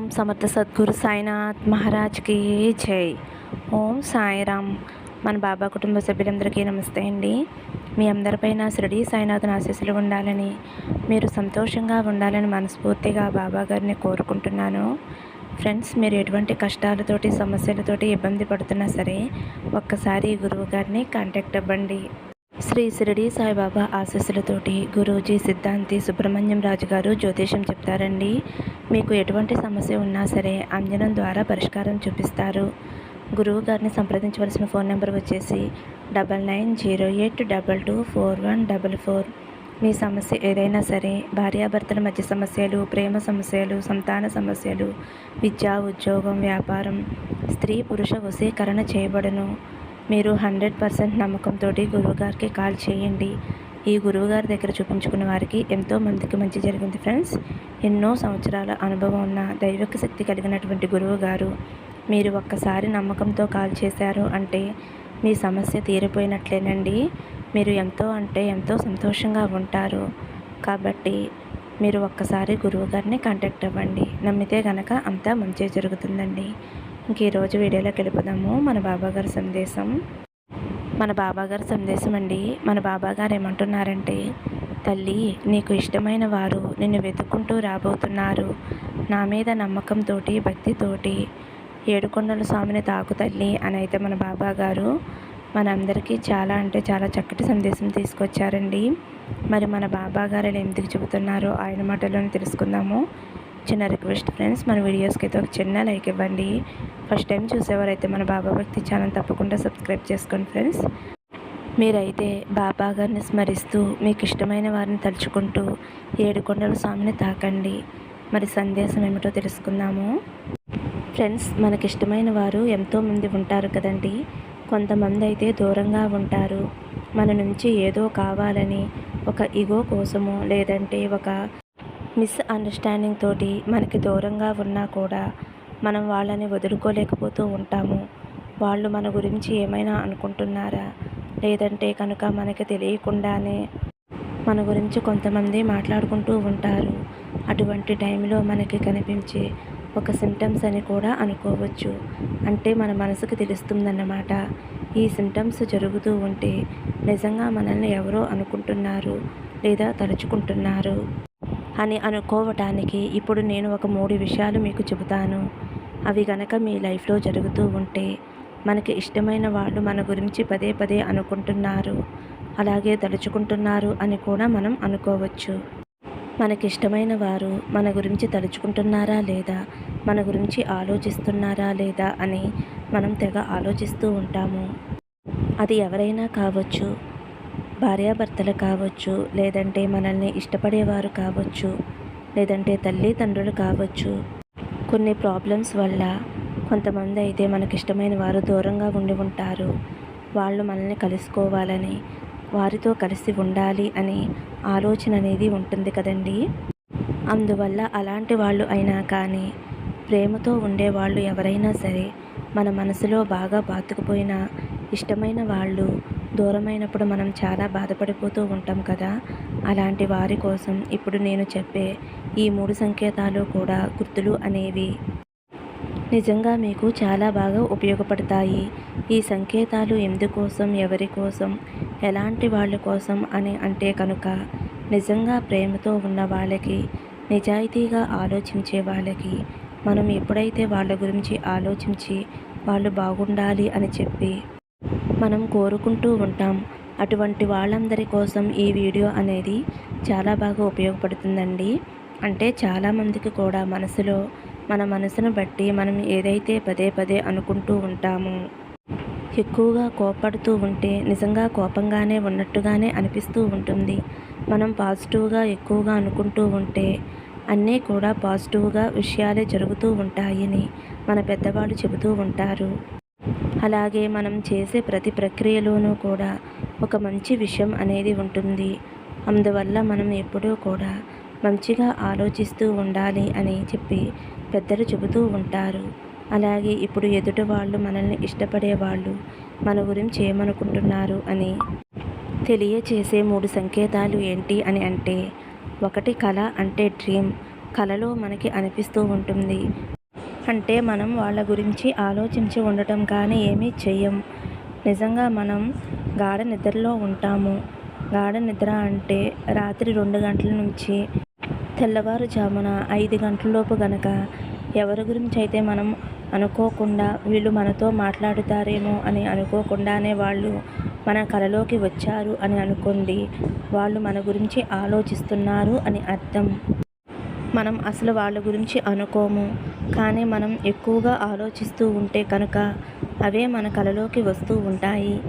ఓం సమర్థ సద్గురు సాయినాథ్ మహారాజ్కి జై. ఓం సాయిరామ్. మన బాబా కుటుంబ సభ్యులందరికీ నమస్తే అండి. మీ అందరిపైన షిరిడి సాయినాథన్ ఆశీస్సులు ఉండాలని మీరు సంతోషంగా ఉండాలని మనస్ఫూర్తిగా బాబా గారిని కోరుకుంటున్నాను. ఫ్రెండ్స్ మీరు ఎటువంటి కష్టాలతోటి సమస్యలతోటి ఇబ్బంది పడుతున్నా సరే ఒక్కసారి గురువు గారిని కాంటాక్ట్ అవ్వండి. శ్రీ షిరిడి సాయిబాబా ఆశీస్సులతోటి గురూజీ సిద్ధాంతి సుబ్రహ్మణ్యం రాజు గారు జ్యోతిషం చెప్తారండి. మీకు ఎటువంటి సమస్య ఉన్నా సరే అంజనం ద్వారా పరిష్కారం చూపిస్తారు. గురువు గారిని సంప్రదించవలసిన ఫోన్ నెంబర్ వచ్చేసి double nine zero eight double two four one double four. మీ సమస్య ఏదైనా సరే భార్యాభర్తల మధ్య సమస్యలు ప్రేమ సమస్యలు సంతాన సమస్యలు విద్య ఉద్యోగం వ్యాపారం స్త్రీ పురుష వశీకరణ చేయబడును. మీరు హండ్రెడ్ పర్సెంట్ నమ్మకంతో గురువుగారికి కాల్ చేయండి. ఈ గురువుగారి దగ్గర చూపించుకున్న వారికి ఎంతో మందికి మంచి జరిగింది ఫ్రెండ్స్. ఎన్నో సంవత్సరాల అనుభవం ఉన్న దైవిక శక్తి కలిగినటువంటి గురువు గారు మీరు ఒక్కసారి నమ్మకంతో కాల్ చేశారు అంటే మీ సమస్య తీరిపోయినట్లేనండి. మీరు ఎంతో అంటే ఎంతో సంతోషంగా ఉంటారు. కాబట్టి మీరు ఒక్కసారి గురువుగారిని కాంటాక్ట్ అవ్వండి. నమ్మితే గనక అంతా మంచి జరుగుతుందండి. ఇంక ఈరోజు వీడియోలోకి వెళ్ళిపోదాము. మన బాబాగారి సందేశం. మన బాబాగారి సందేశం అండి మన బాబాగారు ఏమంటున్నారంటే తల్లి నీకు ఇష్టమైన వారు నిన్ను వెతుక్కుంటూ రాబోతున్నారు. నా మీద నమ్మకంతోటి భక్తితోటి ఏడుకొండల స్వామిని తాకు తల్లి అని అయితే మన బాబాగారు మనందరికీ చాలా అంటే చాలా చక్కటి సందేశం తీసుకొచ్చారండి. మరి మన బాబా గారు ఎందుకు చెబుతున్నారో ఆయన మాటలను తెలుసుకుందాము. చిన్న రిక్వెస్ట్ ఫ్రెండ్స్ మన వీడియోస్కి అయితే ఒక చిన్న లైక్ ఇవ్వండి. ఫస్ట్ టైం చూసేవారైతే మన బాబా భక్తి ఛానల్ తప్పకుండా సబ్స్క్రైబ్ చేసుకోండి ఫ్రెండ్స్. మీరైతే బాబా గారిని స్మరిస్తూ మీకు ఇష్టమైన వారిని తలుచుకుంటూ ఏడుకొండల స్వామిని తాకండి. మరి సందేశం ఏమిటో తెలుసుకుందాము. ఫ్రెండ్స్ మనకిష్టమైన వారు ఎంతోమంది ఉంటారు కదండి. కొంతమంది అయితే దూరంగా ఉంటారు. మన నుంచి ఏదో కావాలని ఒక ఇగో కోసమో లేదంటే ఒక మిస్అండర్స్టాండింగ్ తోటి మనకి దూరంగా ఉన్నా కూడా మనం వాళ్ళని వదులుకోలేకపోతూ ఉంటాము. వాళ్ళు మన గురించి ఏమైనా అనుకుంటున్నారా? లేదంటే కనుక మనకి తెలియకుండానే మన గురించి కొంతమంది మాట్లాడుకుంటూ ఉంటారు. అటువంటి టైంలో మనకి కనిపించే ఒక సిమ్టమ్స్ అని కూడా అనుకోవచ్చు. అంటే మన మనసుకు తెలుస్తుందన్నమాట. ఈ సిమ్టమ్స్ జరుగుతూ ఉంటే నిజంగా మనల్ని ఎవరో అనుకుంటున్నారు లేదా తలుచుకుంటున్నారు? అని అనుకోవటానికి ఇప్పుడు నేను ఒక మూడు విషయాలు మీకు చెబుతాను. అవి గనక మీ లైఫ్లో జరుగుతూ ఉంటే మనకి ఇష్టమైన వాళ్ళు మన గురించి పదే పదే అనుకుంటున్నారు. అలాగే తలుచుకుంటున్నారు అని కూడా మనం అనుకోవచ్చు. మనకిష్టమైన వారు మన గురించి తలుచుకుంటున్నారా లేదా? మన గురించి ఆలోచిస్తున్నారా లేదా అని మనం తెగ ఆలోచిస్తూ ఉంటాము. అది ఎవరైనా కావచ్చు. భార్యాభర్తలు కావచ్చు లేదంటే మనల్ని ఇష్టపడేవారు కావచ్చు లేదంటే తల్లిదండ్రులు కావచ్చు. కొన్ని ప్రాబ్లమ్స్ వల్ల కొంతమంది అయితే మనకిష్టమైన వారు దూరంగా ఉండి ఉంటారు. వాళ్ళు మనల్ని కలుసుకోవాలని వారితో కలిసి ఉండాలి అని ఆలోచన అనేది ఉంటుంది కదండి. అందువల్ల అలాంటి వాళ్ళు అయినా కానీ ప్రేమతో ఉండేవాళ్ళు ఎవరైనా సరే మన మనసులో బాగా బాతుకుపోయిన ఇష్టమైన వాళ్ళు దూరమైనప్పుడు మనం చాలా బాధపడిపోతూ ఉంటాం కదా. అలాంటి వారి కోసం ఇప్పుడు నేను చెప్పే ఈ మూడు సంకేతాలు కూడా గుర్తులు అనేవి. నిజంగా మీకు చాలా బాగా ఉపయోగపడతాయి. ఈ సంకేతాలు ఎందుకోసం ఎవరి కోసం ఎలాంటి వాళ్ళ కోసం అని అంటే కనుక నిజంగా ప్రేమతో ఉన్న వాళ్ళకి నిజాయితీగా ఆలోచించే వాళ్ళకి మనం ఎప్పుడైతే వాళ్ళ గురించి ఆలోచించి వాళ్ళు బాగుండాలి అని చెప్పి మనం కోరుకుంటూ ఉంటాం. అటువంటి వాళ్ళందరి కోసం ఈ వీడియో అనేది చాలా బాగా ఉపయోగపడుతుందండి. అంటే చాలామందికి కూడా మనసులో మన మనసును బట్టి మనం ఏదైతే పదే పదే అనుకుంటూ ఉంటామో ఎక్కువగా కోపడుతూ ఉంటే నిజంగా కోపంగానే ఉన్నట్టుగానే అనిపిస్తూ ఉంటుంది. మనం పాజిటివ్గా ఎక్కువగా అనుకుంటూ ఉంటే అన్నీ కూడా పాజిటివ్గా విషయాలే జరుగుతూ ఉంటాయని మన పెద్దవాళ్ళు చెబుతూ ఉంటారు. అలాగే మనం చేసే ప్రతి ప్రక్రియలోనూ కూడా ఒక మంచి విషయం అనేది ఉంటుంది. అందువల్ల మనం ఎప్పుడూ కూడా మంచిగా ఆలోచిస్తూ ఉండాలి అని చెప్పి పెద్దలు చెబుతూ ఉంటారు. అలాగే ఇప్పుడు ఎదుటి వాళ్ళు మనల్ని ఇష్టపడే వాళ్ళు మన గురించి ఏమనుకుంటున్నారు అని తెలియచేసే మూడు సంకేతాలు ఏంటి అని అంటే ఒకటి కళ అంటే డ్రీమ్. కలలో మనకి అనిపిస్తూ ఉంటుంది. అంటే మనం వాళ్ళ గురించి ఆలోచించి ఉండటం కానీ ఏమీ చెయ్యం. నిజంగా మనం గాఢ నిద్రలో ఉంటాము. గాఢ నిద్ర అంటే రాత్రి రెండు గంటల నుంచి తెల్లవారుజామున ఐదు గంటలలోపు గనక ఎవరి గురించి అయితే మనం అనుకోకుండా వీళ్ళు మనతో మాట్లాడుతారేమో అని అనుకోకుండానే వాళ్ళు మన కలలోకి వచ్చారు అని అనుకోండి వాళ్ళు మన గురించి ఆలోచిస్తున్నారు అని అర్థం. మనం అసలు వాళ్ళ గురించి అనుకోము. కానీ మనం ఎక్కువగా ఆలోచిస్తూ ఉంటే కనుక అవే మన కలలోకి వస్తూ ఉంటాయి.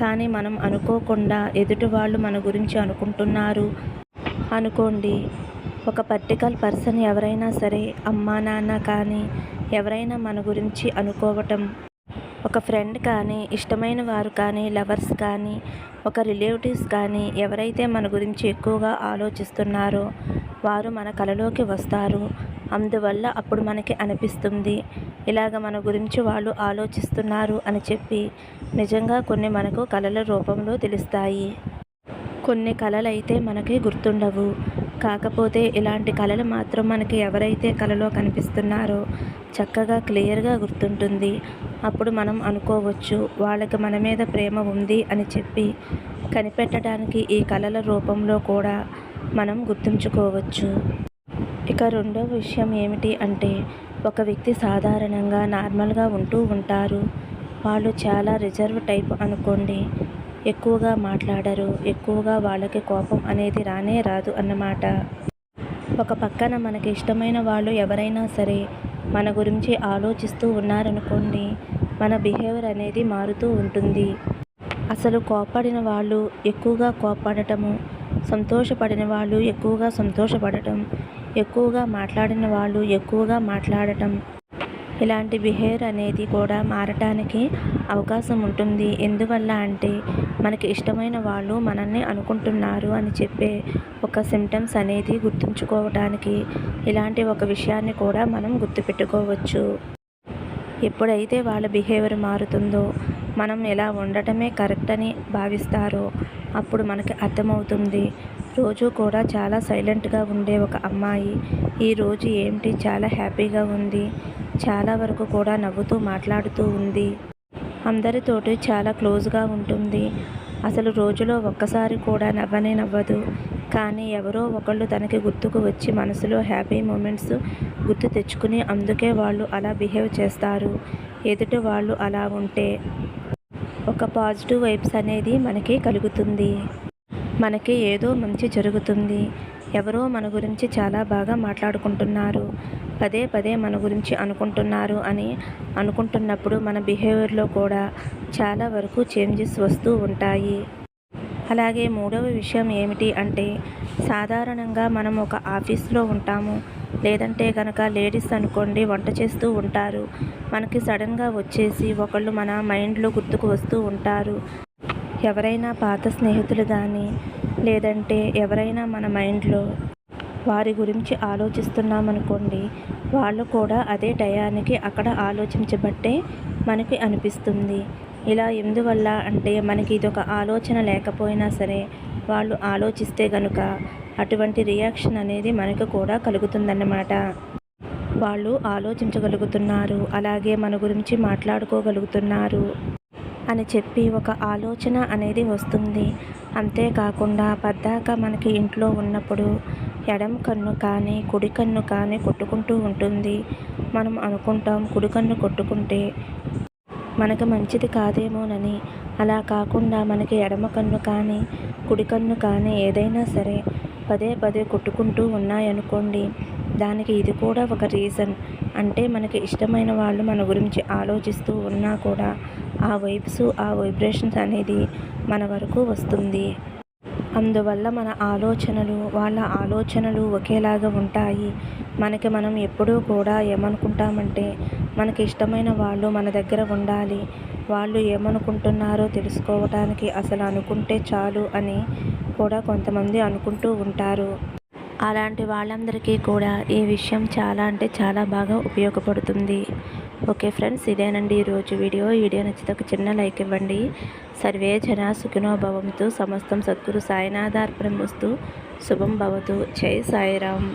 కానీ మనం అనుకోకుండా ఎదుటి వాళ్ళు మన గురించి అనుకుంటున్నారు. అనుకోండి ఒక పర్టికల్ పర్సన్ ఎవరైనా సరే అమ్మా నాన్న కానీ ఎవరైనా మన గురించి అనుకోవటం ఒక ఫ్రెండ్ కానీ ఇష్టమైన వారు కానీ లవర్స్ కానీ ఒక రిలేటివ్స్ కానీ ఎవరైతే మన గురించి ఎక్కువగా ఆలోచిస్తున్నారో వారు మన కలలోకి వస్తారు. అందువల్ల అప్పుడు మనకి అనిపిస్తుంది ఇలాగ మన గురించి వాళ్ళు ఆలోచిస్తున్నారు అని చెప్పి నిజంగా కొన్ని మనకు కళల రూపంలో తెలుస్తాయి. కొన్ని కళలు అయితే మనకి గుర్తుండవు. కాకపోతే ఇలాంటి కళలు మాత్రం మనకి ఎవరైతే కళలో కనిపిస్తున్నారో చక్కగా క్లియర్గా గుర్తుంటుంది. అప్పుడు మనం అనుకోవచ్చు వాళ్ళకి మన మీద ప్రేమ ఉంది అని చెప్పి కనిపెట్టడానికి ఈ కళల రూపంలో కూడా మనం గుర్తుంచుకోవచ్చు. ఇక రెండో విషయం ఏమిటి అంటే ఒక వ్యక్తి సాధారణంగా నార్మల్గా ఉంటూ ఉంటారు. వాళ్ళు చాలా రిజర్వ్ టైప్ అనుకోండి. ఎక్కువగా మాట్లాడరు ఎక్కువగా వాళ్ళకి కోపం అనేది రానే రాదు అన్నమాట. ఒక పక్కన మనకి ఇష్టమైన వాళ్ళు ఎవరైనా సరే మన గురించి ఆలోచిస్తూ ఉన్నారనుకోండి మన బిహేవియర్ అనేది మారుతూ ఉంటుంది. అసలు కోపడిన వాళ్ళు ఎక్కువగా కోపడటము సంతోషపడిన వాళ్ళు ఎక్కువగా సంతోషపడటం ఎక్కువగా మాట్లాడిన వాళ్ళు ఎక్కువగా మాట్లాడటం ఇలాంటి బిహేవియర్ అనేది కూడా మారటానికి అవకాశం ఉంటుంది. ఎందువల్ల అంటే మనకి ఇష్టమైన వాళ్ళు మనల్ని అనుకుంటున్నారు అని చెప్పే ఒక సిమ్టమ్స్ అనేది గుర్తుంచుకోవడానికి ఇలాంటి ఒక విషయాన్ని కూడా మనం గుర్తుపెట్టుకోవచ్చు. ఎప్పుడైతే వాళ్ళ బిహేవియర్ మారుతుందో మనం ఎలా ఉండటమే కరెక్ట్ అని భావిస్తారో అప్పుడు మనకి అర్థమవుతుంది. రోజు కూడా చాలా సైలెంట్గా ఉండే ఒక అమ్మాయి ఈరోజు ఏంటి? చాలా హ్యాపీగా ఉంది. చాలా వరకు కూడా నవ్వుతూ మాట్లాడుతూ ఉంది. అందరితోటి చాలా క్లోజ్గా ఉంటుంది. అసలు రోజులో ఒక్కసారి కూడా నవ్వనే నవ్వదు. కానీ ఎవరో ఒకళ్ళు తనకి గుర్తుకు వచ్చి మనసులో హ్యాపీ మూమెంట్స్ గుర్తు తెచ్చుకుని అందుకే వాళ్ళు అలా బిహేవ్ చేస్తారు. ఎదుటి వాళ్ళు అలా ఉంటే ఒక పాజిటివ్ వైబ్స్ అనేది మనకి కలుగుతుంది. మనకి ఏదో మంచి జరుగుతుంది. ఎవరో మన గురించి చాలా బాగా మాట్లాడుకుంటున్నారు. పదే పదే మన గురించి అనుకుంటున్నారు అని అనుకుంటున్నప్పుడు మన బిహేవియర్లో కూడా చాలా వరకు చేంజెస్ వస్తూ ఉంటాయి. అలాగే మూడవ విషయం ఏమిటి అంటే సాధారణంగా మనం ఒక ఆఫీస్లో ఉంటాము. లేదంటే కనుక లేడీస్ అనుకోండి వంట చేస్తూ ఉంటారు. మనకి సడన్గా వచ్చేసి ఒకళ్ళు మన మైండ్లో గుర్తుకు వస్తూ ఉంటారు. ఎవరైనా పాత స్నేహితులు కానీ లేదంటే ఎవరైనా మన మైండ్లో వారి గురించి ఆలోచిస్తున్నామనుకోండి వాళ్ళు కూడా అదే టయానికి అక్కడ ఆలోచించబట్టే మనకి అనిపిస్తుంది. ఇలా ఎందువల్ల అంటే మనకి ఇదొక ఆలోచన లేకపోయినా సరే వాళ్ళు ఆలోచిస్తే గనుక అటువంటి రియాక్షన్ అనేది మనకు కూడా కలుగుతుందన్నమాట. వాళ్ళు ఆలోచించగలుగుతున్నారు అలాగే మన గురించి మాట్లాడుకోగలుగుతున్నారు. అని చెప్పి ఒక ఆలోచన అనేది వస్తుంది. అంతేకాకుండా పద్దాక మనకి ఇంట్లో ఉన్నప్పుడు ఎడం కన్ను కానీ కుడి కన్ను కానీ కొట్టుకుంటూ ఉంటుంది. మనం అనుకుంటాం కుడి కన్ను కొట్టుకుంటే మనకు మంచిది కాదేమోనని. అలా కాకుండా మనకి ఎడమ కన్ను కానీ కుడి కన్ను కానీ ఏదైనా సరే పదే పదే కొట్టుకుంటూ ఉన్నాయనుకోండి దానికి ఇది కూడా ఒక రీజన్. అంటే మనకి ఇష్టమైన వాళ్ళు మన గురించి ఆలోచిస్తూ ఉన్నా కూడా ఆ వైబ్స్ ఆ వైబ్రేషన్స్ అనేది మన వరకు వస్తుంది. అందువల్ల మన ఆలోచనలు వాళ్ళ ఆలోచనలు ఒకేలాగా ఉంటాయి. మనకి మనం ఎప్పుడూ కూడా ఏమనుకుంటామంటే మనకి ఇష్టమైన వాళ్ళు మన దగ్గర ఉండాలి. వాళ్ళు ఏమనుకుంటున్నారో తెలుసుకోవటానికి అసలు అనుకుంటే చాలు అని కూడా కొంతమంది అనుకుంటూ ఉంటారు. అలాంటి వాళ్ళందరికీ కూడా ఈ విషయం చాలా అంటే చాలా బాగా ఉపయోగపడుతుంది. ఓకే ఫ్రెండ్స్ ఇదేనండి ఈరోజు వీడియో. వీడియో నచ్చితే ఒక చిన్న లైక్ ఇవ్వండి. సర్వే జన సుఖినోభవంతో సమస్తం సద్గురు సాయినాథార్పణం వస్తూ. శుభం భవతు. జై సాయిరామ్.